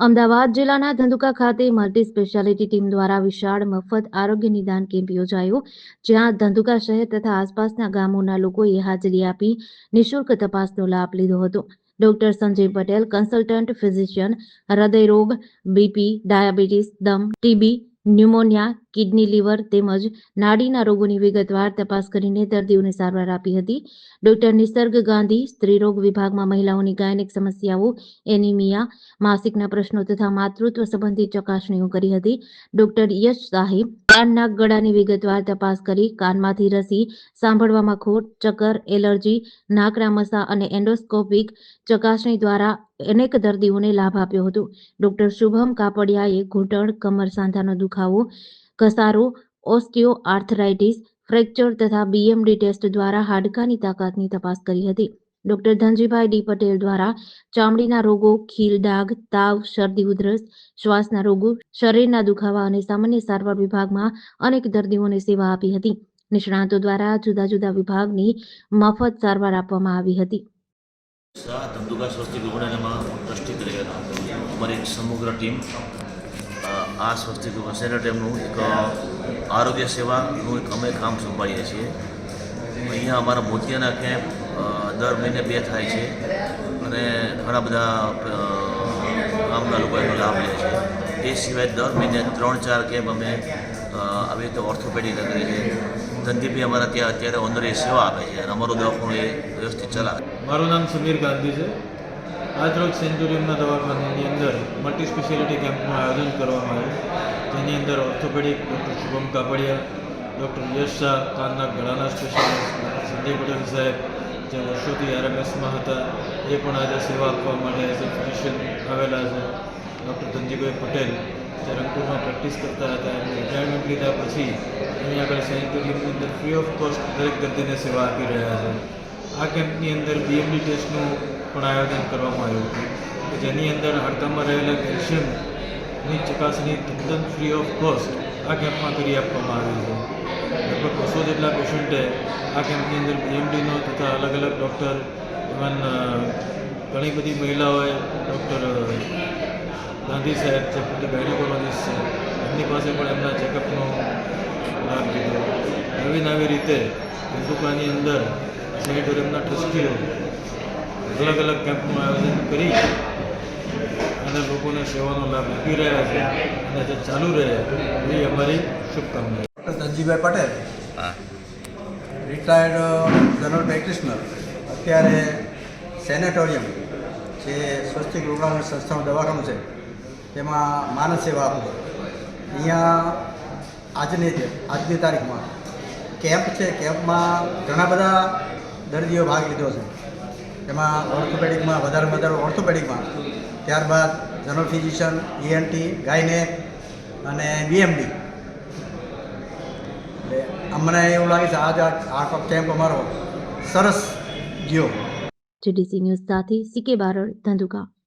અમદાવાદ જિલ્લાના ધંધુકા ખાતે multi speciality team દ્વારા વિશાળ મફત આરોગ્ય નિદાન કેમ્પ યોજાયો, જ્યાં ધંધુકા શહેર તથા આસપાસના ગામોના લોકોએ હાજરી આપી નિઃશુલ્ક તપાસનો લાભ લીધો હતો. Doctor Sanjay Patel, consultant physician, હૃદયરોગ, BP, diabetes, દમ, ટીબી, ન્યુમોનિયા કિડની, લીવર તેમજ નાડીના રોગોની વિગતવાર તપાસ કરીને દર્દીઓને સારવાર આપી હતી. ડોક્ટર નિસર્ગ ગાંધી, સ્ત્રીરોગ વિભાગમાં મહિલાઓની ગાયનિક સમસ્યાઓ, એનિમિયા, માસિકના પ્રશ્નો તથા માતૃત્વ સંબંધિત ચકાસણીઓ કરી હતી. ડોક્ટર યશ શાહે કાન નાક ગળાની વિગતવાર તપાસ કરી કાનમાંથી રસી સાંભળવામાં ખોટ, ચક્કર, એલર્જી, નાકના મસા અને એન્ડોસ્કોપિક ચકાસણી દ્વારા અનેક દર્દીઓને લાભ આપ્યો હતો. ડોક્ટર શુભમ કાપડિયાએ ઘૂંટણ, કમર સાંધાનો દુખાવો ઘસારો ઓસ્ટિયો આર્થરાઇટિસ, ફ્રેક્ચર તથા બીએમડી ટેસ્ટ દ્વારા હાડકાની તાકાતની તપાસ કરી હતી. ડોક્ટર ધનજીભાઈ ડી પટેલ દ્વારા ચામડીના રોગો, ખીલ, ડાઘ, તાવ, શરદી, ઉધરસ, શ્વાસના રોગો, શરીરના દુખાવા અને સામાન્ય સારવાર વિભાગમાં અનેક દર્દીઓને સેવા આપી હતી. નિષ્ણાતો દ્વારા જુદા જુદા વિભાગની મફત સારવાર આપવામાં આવી હતી. સમગ્ર ટીમ આ સ્વસ્તિક સેનેટરીયમનું એક આરોગ્ય સેવાનું એક અમે કામ સંભાળીએ છીએ. અહીંયા અમારા મોતિયાના કેમ્પ દર મહિને બે થાય છે અને ઘણા બધા ગામના લોકો એનો લાભ લે છે. એ સિવાય દર મહિને ત્રણ ચાર કેમ્પ અમે આવી રીતે ઓર્થોપેડિક કરીએ છીએ. ધનદીપભાઈ અમારા ત્યાં અત્યારે ઓનરી સેવા આપે છે અને અમારું દવાખાનું એ વ્યવસ્થિત ચલાવે મારું નામ સમીર ગાંધી છે. આજરોજ સેન્ચુરિયમના દવાખાનાની અંદર મલ્ટી સ્પેશિયાલિટી કેમ્પનું આયોજન કરવામાં આવ્યું. જેની અંદર orthopaedic doctor Shubham Kapadia doctor Yash Shah, કાનના ગળાના સ્પેશિયાલિસ્ટ સંજય પટેલ સાહેબ, જે વર્ષોથી આરએમએસમાં હતા, એ પણ આજે સેવા આપવા માટે એઝ અ ફિઝિશિયન આવેલા છે. ડૉક્ટર ધનજીભાઈ પટેલ, જે રંગપુરમાં પ્રેક્ટિસ કરતા હતા, એમને રિટાયરમેન્ટ લીધા પછી એની આગળ સેનેટોરિયમની અંદર ફ્રી ઓફ કોસ્ટ દરેક દર્દીને સેવા આપી રહ્યા છે. આ કેમ્પની અંદર બીએમડી ટેસ્ટનું પણ આયોજન કરવામાં આવ્યું હતું. જેની અંદર હાડકામાં રહેલા કેલ્શિયમની ચકાસણી તદ્દન ફ્રી ઓફ કોસ્ટ આ કેમ્પમાં કરી આપવામાં આવી છે. લગભગ બસો જેટલા પેશન્ટે આ કેમ્પની અંદર બીએમડીનો તથા અલગ અલગ ડૉક્ટર ઇવન ઘણી બધી મહિલાઓએ ડૉક્ટર ગાંધી સાહેબ છે, પોતે ગાયનેકોલોજીસ્ટ છે, એમની પાસે પણ એમના ચેકઅપનો લાભ લીધો. આવી નવી રીતે હિન્દુકાની અંદર સેનેટોરિયમના ટ્રસ્ટીઓ અલગ અલગ કેમ્પનું આયોજન કરી અને લોકોને સેવાનો લાભ આપી રહ્યા છે અને જે ચાલુ રહે એ અમારી શુભકામના doctor Dhanjibhai Patel retired general practitioner અત્યારે સેનેટોરિયમ જે સ્વસ્તિક રૂગણાલય સંસ્થાનું દવાખાનું છે તેમાં માનસ સેવા આપું અહીંયા આજની આજની તારીખમાં કેમ્પ છે કેમ્પમાં ઘણા બધા દર્દીઓ ભાગ લીધો છે. તેમાં ઓર્થોપેડિકમાં વધારે વધારે ઓર્થોપેડિકમાં ત્યારબાદ જનરલ ફિઝિશિયન ઈએનટી ગાયનેક અને બીએમડી અમને એવું લાગે છે આજ આ કેમ્પ અમારો સરસ ગયો. જીડીસી ન્યૂઝ સાથે સીકે બારડ, ધંધુકા.